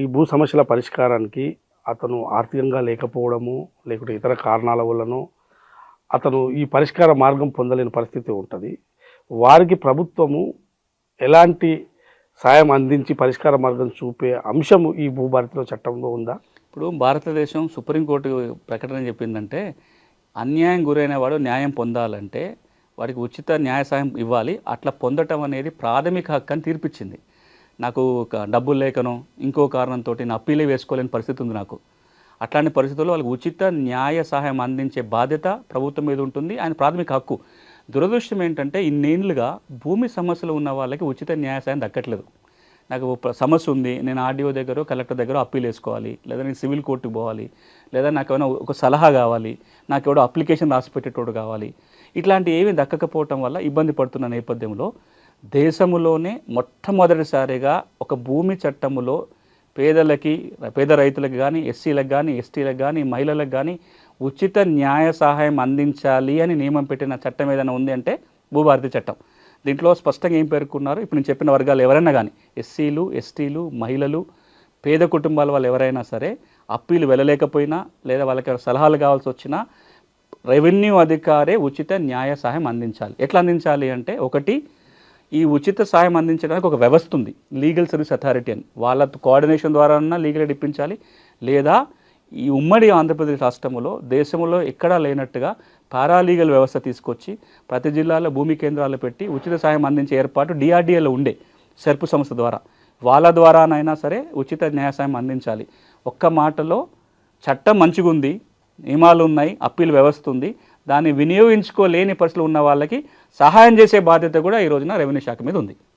ఈ భూ సమస్యల పరిష్కారానికి అతను ఆర్థికంగా లేకపోవడము లేకుంటే ఇతర కారణాల వల్లనో అతను ఈ పరిష్కార మార్గం పొందలేని పరిస్థితి ఉంటుంది. వారికి ప్రభుత్వము ఎలాంటి సాయం అందించి పరిష్కార మార్గం చూపే అంశము ఈ భూభారతిలో చట్టంలో ఉందా? ఇప్పుడు భారతదేశం సుప్రీంకోర్టు ప్రకటన చెప్పిందంటే అన్యాయం గురైన వాడు న్యాయం పొందాలంటే వాడికి ఉచిత న్యాయ సాయం ఇవ్వాలి. అట్లా పొందటం అనేది ప్రాథమిక హక్కు అని తీర్పిచ్చింది. నాకు ఒక డబ్బులు లేకనో ఇంకో కారణంతో నేను అప్పీలే వేసుకోలేని పరిస్థితి ఉంది నాకు. అట్లాంటి పరిస్థితుల్లో వాళ్ళకి ఉచిత న్యాయ సహాయం అందించే బాధ్యత ప్రభుత్వం మీద ఉంటుంది. ఆయన ప్రాథమిక హక్కు. దురదృష్టం ఏంటంటే ఇన్నేళ్ళుగా భూమి సమస్యలు ఉన్న వాళ్ళకి ఉచిత న్యాయ సాయం దక్కట్లేదు. నాకు సమస్య ఉంది. నేను ఆర్డీఓ దగ్గర కలెక్టర్ దగ్గర అప్పీల్ వేసుకోవాలి. లేదా నేను సివిల్ కోర్టుకు పోవాలి. లేదా నాకు ఏమైనా ఒక సలహా కావాలి. నాకు ఎవడో అప్లికేషన్ రాసి పెట్టేటోడు కావాలి. ఇట్లాంటి ఏమీ దక్కకపోవటం వల్ల ఇబ్బంది పడుతున్న నేపథ్యంలో దేశంలోనే మొట్టమొదటిసారిగా ఒక భూమి చట్టములో పేదలకి పేద రైతులకు కానీ ఎస్సీలకు కానీ ఎస్టీలకు కానీ మహిళలకు కానీ ఉచిత న్యాయ సహాయం అందించాలి అని నియమం పెట్టిన చట్టం ఏదైనా ఉంది అంటే భూభారతి చట్టం. దీంట్లో స్పష్టంగా ఏం పేర్కొన్నారు? ఇప్పుడు నేను చెప్పిన వర్గాలు ఎవరైనా కానీ ఎస్సీలు ఎస్టీలు మహిళలు పేద కుటుంబాల వాళ్ళు ఎవరైనా సరే అప్పీలు వెళ్ళలేకపోయినా లేదా వాళ్ళకి సలహాలు కావాల్సి వచ్చినా రెవెన్యూ అధికారే ఉచిత న్యాయ సహాయం అందించాలి. ఎట్లా అందించాలి అంటే ఒకటి ఈ ఉచిత సాయం అందించడానికి ఒక వ్యవస్థ ఉంది లీగల్ సర్వీస్ అథారిటీ అని. వాళ్ళ కోఆర్డినేషన్ ద్వారా లీగల్ ఎయిడ్ ఇప్పించాలి. లేదా ఈ ఉమ్మడి ఆంధ్రప్రదేశ్ రాష్ట్రంలో దేశంలో ఎక్కడా లేనట్టుగా పారాలీగల్ వ్యవస్థ తీసుకొచ్చి ప్రతి జిల్లాలో భూమి కేంద్రాలు పెట్టి ఉచిత సాయం అందించే ఏర్పాటు డిఆర్డీఏలో ఉండే సెర్పు సంస్థ ద్వారా. వాళ్ళ ద్వారానైనా సరే ఉచిత న్యాయ సాయం అందించాలి. ఒక్క మాటలో చట్టం మంచిగా ఉంది నియమాలు ఉన్నాయి అప్పీల్ వ్యవస్థ ఉంది. దాన్ని వినియోగించుకోలేని పరిస్థితులు ఉన్న వాళ్ళకి సహాయం చేసే బాధ్యత కూడా ఈ రోజున రెవెన్యూ శాఖ మీద ఉంది.